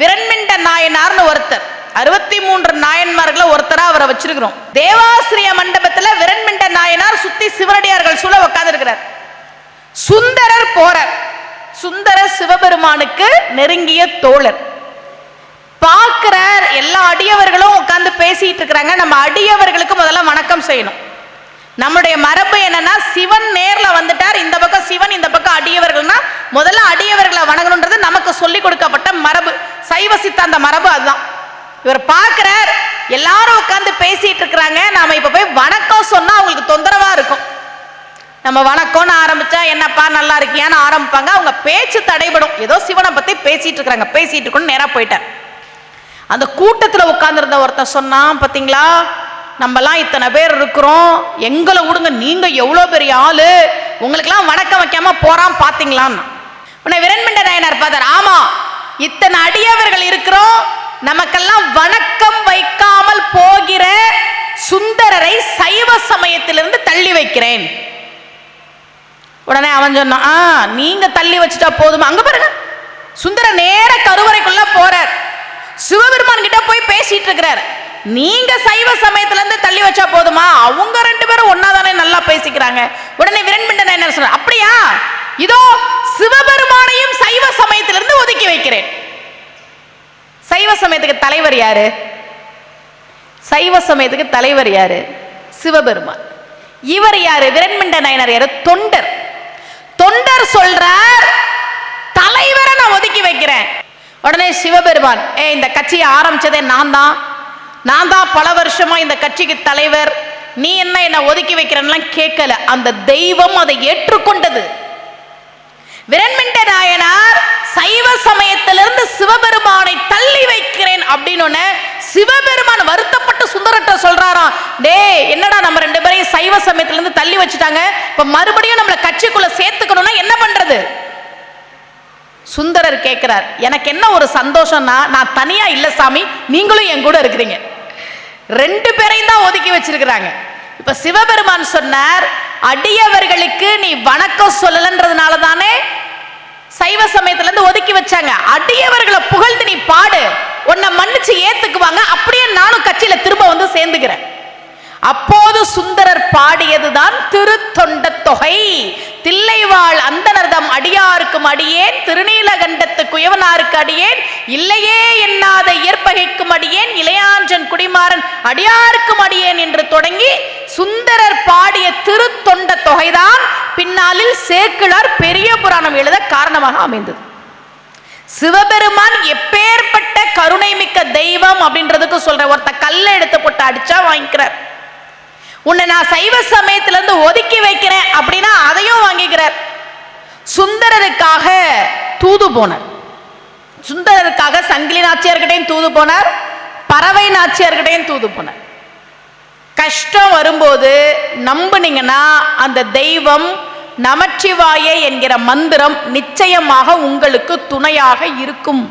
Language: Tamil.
விரண்மிண்ட நாயனார்னு ஒருத்தர். அறுபத்தி மூன்று நாயன்மார்களை ஒருத்தரா அவரை வச்சிருக்கிறோம். தேவாசிரிய மண்டபத்துல விரண்மிண்ட நாயனார் சுத்தி சிவனடியார்கள் சூழ உட்கார்ந்து சுந்தரர் போறார். சுந்தரர் சிவபெருமானுக்கு நெருங்கிய தோழர். பார்க்கிறார் எல்லா அடியவர்களும் உட்கார்ந்து பேசிட்டு இருக்கிறாங்க. நம்ம அடியவர்களுக்கு முதல்ல வணக்கம் செய்யணும். நம்முடைய மரபு என்னன்னா சிவன் நேர்ல வந்துட்டார் இந்த பக்கம் சிவன் இந்த பக்கம் அடியவர்கள்னா முதல்ல அடியவர்களை வணங்கணுன்றது நமக்கு சொல்லி கொடுக்கப்பட்ட கைவசித்த அந்த மரபு அதுதான். இவர் பார்க்கிறார் எல்லாரும் உட்காந்து பேசிட்டு இருக்கிறாங்க. நாம இப்ப போய் வணக்கம் சொன்னா அவங்களுக்கு தொந்தரவா இருக்கும். நம்ம வணக்கம்னு ஆரம்பிச்சா என்னப்பா நல்லா இருக்கியான்னு ஆரம்பிப்பாங்க. அவங்க பேச்சு தடைபடும். ஏதோ சிவனை பத்தி பேசிட்டு இருக்கிறாங்க. பேசிட்டு இருக்கணும் நேரா போயிட்டார். அந்த கூட்டத்துல உட்கார்ந்திருந்த ஒருத்தன் சொன்னான் பாத்தீங்களா? நம்மலாம் இத்தனை பேர் இருக்கிறோம். எங்களை விடுங்க. நீங்க எவ்வளவு பெரிய ஆளு. உங்களுக்கெல்லாம் வணக்கம் வைக்காம போறான் பாத்தீங்களான்னு. உன்னை விரண்மண்ட நாயனார் பார்த்தார். ஆமா இத்தனை அடியவர்கள் இருக்கிறோம். நமக்கெல்லாம் வணக்கம் வைக்காமல் போகிற சுந்தரரை சைவ சமயத்திலிருந்து தள்ளி வைக்கிறேன். உடனே அவன் சொன்னான் ஆ நீங்க தள்ளி வச்சுட்டா போதுமா? அங்க பாருங்க. சுந்தர நேர கருவறைக்குள்ள போறார். சிவபெருமான் கிட்ட போய் பேசிட்டு இருக்கிறார். நீங்க சைவ சமயத்துல இருந்து தள்ளி வச்சா போதுமா? அவங்க ரெண்டு பேரும் ஒன்னா தானே நல்லா பேசிக்கிறாங்க. உடனே விரண்மிண்டன் என்ன சொல்ற அப்படியா? இதோ சிவபெருமானையும் சைவ சமயத்திலிருந்து ஒதுக்கி வைக்கிறேன். சைவ சமயத்துக்கு தலைவர் யாரு? சைவ சமயத்துக்கு தலைவர் யாரு? சிவபெருமான். இவர் யாரு? விரண்மண்ட நாயனார் யாரு? தொண்டர். தொண்டர் சொல்றார் தலைவரை நான் ஒதுக்கி வைக்கிறேன். உடனே சிவபெருமான் ஏ இந்த கட்சியை ஆரம்பிச்சதே நான் தான். நான் தான் பல வருஷமா இந்த கட்சிக்கு தலைவர். நீ என்ன என்ன ஒதுக்கி வைக்கிறேன்லாம் கேட்கல. அந்த தெய்வம் அதை ஏற்றுக்கொண்டது. விரண்மிண்ட சமயத்திலிருந்து சிவபெருமானை தள்ளி வைக்கிறேன் அப்படின்னு சிவபெருமான் வருத்தப்பட்டு சுந்தரட்ட சொல்றாராம் டே என்னடா நம்ம ரெண்டு பேரையும் சைவ சமயத்திலிருந்து தள்ளி வச்சுட்டாங்க? இப்ப மறுபடியும் நம்மள கட்சிக்குள்ள சேர்த்துக்கணும்னா என்ன பண்றது? சுந்தரர் கேட்கிறார் எனக்கு என்ன ஒரு சந்தோஷம்னா நான் தனியா இல்ல சாமி நீங்களும் என் கூட இருக்கிறீங்க. ரெண்டு பேரையும் தான் ஒதுக்கி வச்சிருக்கிறாங்க. இப்ப சிவபெருமான் சொன்னார் அடியவர்களுக்கு நீ வணக்கம் சொல்லலன்றதுனால தானே சைவ சமயத்துல இருந்து ஒதுக்கி வச்சாங்க. அடியவர்களை புகழ்ந்து நீ பாடு. உன்னை மன்னிச்சு ஏத்துக்குவாங்க. அப்படியே நானும் கட்சியில திரும்ப வந்து சேர்ந்துக்கிறேன். அப்போது சுந்தரர் பாடியதுதான் திருத்தொண்ட தொகை. தில்லைவாழ் அந்தனர்தம் அடியாருக்கும் அடியேன். திருநீலகண்டத்து குயவனாருக்கு அடியேன். இல்லையே எண்ணாத இயற்பகைக்கும் அடியேன். இளையாஞ்சன் குடிமாறன் அடியாருக்கும் அடியேன் என்று தொடங்கி சுந்தரர் பாடிய திரு தொண்ட தொகைதான் பின்னாளில் சேக்கிழார் பெரிய புராணம் எழுத காரணமாக அமைந்தது. சிவபெருமான் எப்பேற்பட்ட கருணை மிக்க தெய்வம் அப்படின்றதுக்கு சொல்ற ஒருத்த கல்லை எடுத்து போட்டு அடிச்சா வாங்கிக்கிறார். உன்னை நான் சைவ சமயத்துல இருந்து ஒதுக்கி வைக்கிறேன் அப்படின்னா அதையும் வாங்கிக்கிறார். சுந்தரருக்காக தூது போனார். சுந்தரருக்காக சங்கிலி நாச்சியார்கிட்டையும் தூது போனார். பறவை நாச்சியார்கிட்டையும் தூது போனார். கஷ்டம் வரும்போது நம்புனீங்கன்னா அந்த தெய்வம் நமச்சிவாய என்கிற மந்திரம் நிச்சயமாக உங்களுக்கு துணையாக இருக்கும்.